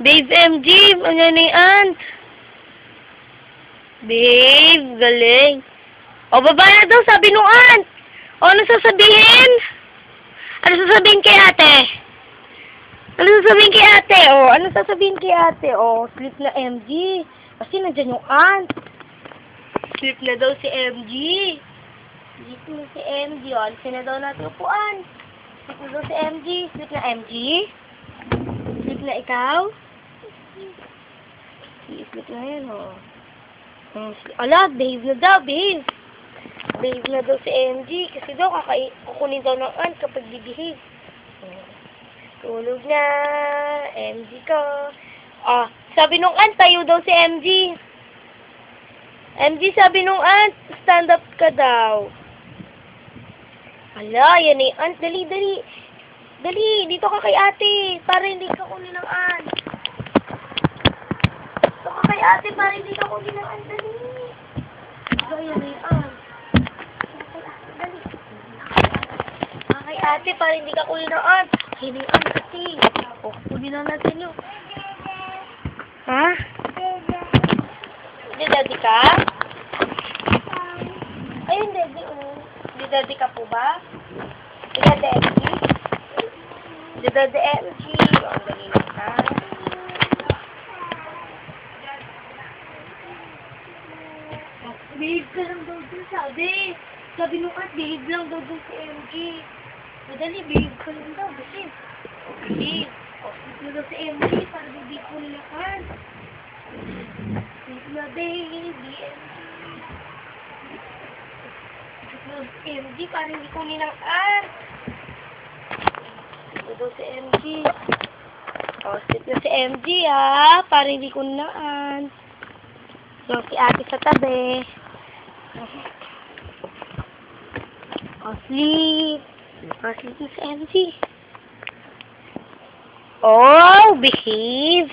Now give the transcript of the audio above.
Babe MG, ano na yan? Babe, galing. O, baba na daw, sabi nung aunt. O, ano sasabihin? Ano sasabihin kay ate? Ano sasabihin kay ate? O, ano sasabihin kay ate? O, sleep na MG. Kasi nandyan yung aunt. Sleep na daw si MG. Sleep na si MG. O, alisin na daw natin upuan. Sleep na daw si MG. Sleep na MG. Sleep na ikaw. Sleep na yan, o. Hmm, Ala, behave na daw, behave. Behave na daw si MG. Kasi daw, kakai kukunin daw ng aunt kapag di-behave. Hmm. Tulog na, MG ko. Ah, sabi nung aunt, tayo daw si MG. MG, sabi nung aunt, stand up ka daw. Ala, yan eh, aunt, dali, dali. Dali, dito ka kay ate, para hindi ka kunin ng aunt. Kay ate, para hindi ka ng aunt, dali. Ala, yan eh. Ah, kay ate, para hindi ka yung aunt kasi. O, kunin na natin yun. Ha? Hindi, daddy ka? Ayun, daddy, oh. Hindi, daddy ka po ba? Hindi, daddy MG? Hindi, daddy MG. Ang dali Behave ka lang daw dun, sabi. Sabi nung at, behave lang daw dun si MG. Madali, behave ka lang daw, behave. Behave. O, daw si MG para hindi ko nilakan. Sleep na, baby, si MG para hindi ko nilakan. Sleep na daw si MG. O, sleep na si MG, ha? Para hindi ko nilakan. Yung si ate sa tabi. O, sleep. O, sleep na si MG. Oh, behave.